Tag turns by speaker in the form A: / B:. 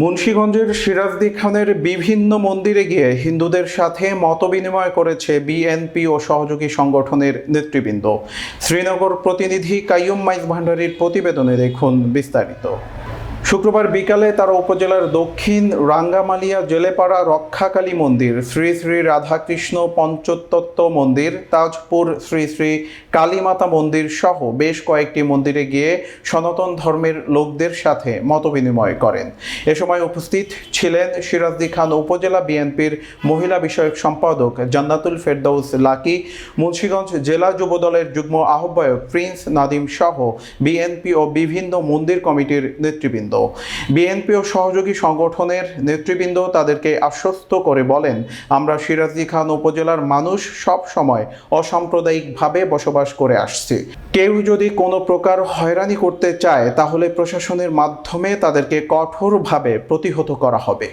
A: মুন্সীগঞ্জের সিরাজদি খানের বিভিন্ন মন্দিরে গিয়ে হিন্দুদের সাথে মতবিনিময় করেছে বিএনপি ও সহযোগী সংগঠনের নেতৃবৃন্দ। শ্রীনগর প্রতিনিধি কাইয়ুম মাইজ ভান্ডারীর প্রতিবেদনে দেখুন বিস্তারিত। শুক্রবার বিকালে তারা উপজেলার দক্ষিণ রাঙ্গামালিয়া জেলেপাড়া রক্ষাকালী মন্দির, শ্রী শ্রী রাধাকৃষ্ণ পঞ্চতত্ত্ব মন্দির, তাজপুর শ্রী শ্রী কালীমাতা মন্দির সহ বেশ কয়েকটি মন্দিরে গিয়ে সনাতন ধর্মের লোকদের সাথে মতবিনিময় করেন। এ সময় উপস্থিত ছিলেন সিরাজদি খান উপজেলা বিএনপির মহিলা বিষয়ক সম্পাদক জান্নাতুল ফেরদৌস লাকি, মুন্সীগঞ্জ জেলা যুবদলের যুগ্ম আহ্বায়ক প্রিন্স নাদিম সহ বিএনপি ও বিভিন্ন মন্দির কমিটির নেতৃবৃন্দ। বিএনপি ও সহযোগী সংগঠনের নেতৃবৃন্দ তাদেরকে আশ্বস্ত করে বলেন, আমরা সিরাজি খান উপজেলার মানুষ সব সময় অসাম্প্রদায়িকভাবে বসবাস করে আসছি। কেউ যদি কোনো প্রকার হয়রানি করতে চায়, তাহলে প্রশাসনের মাধ্যমে তাদেরকে কঠোরভাবে প্রতিহত করা হবে।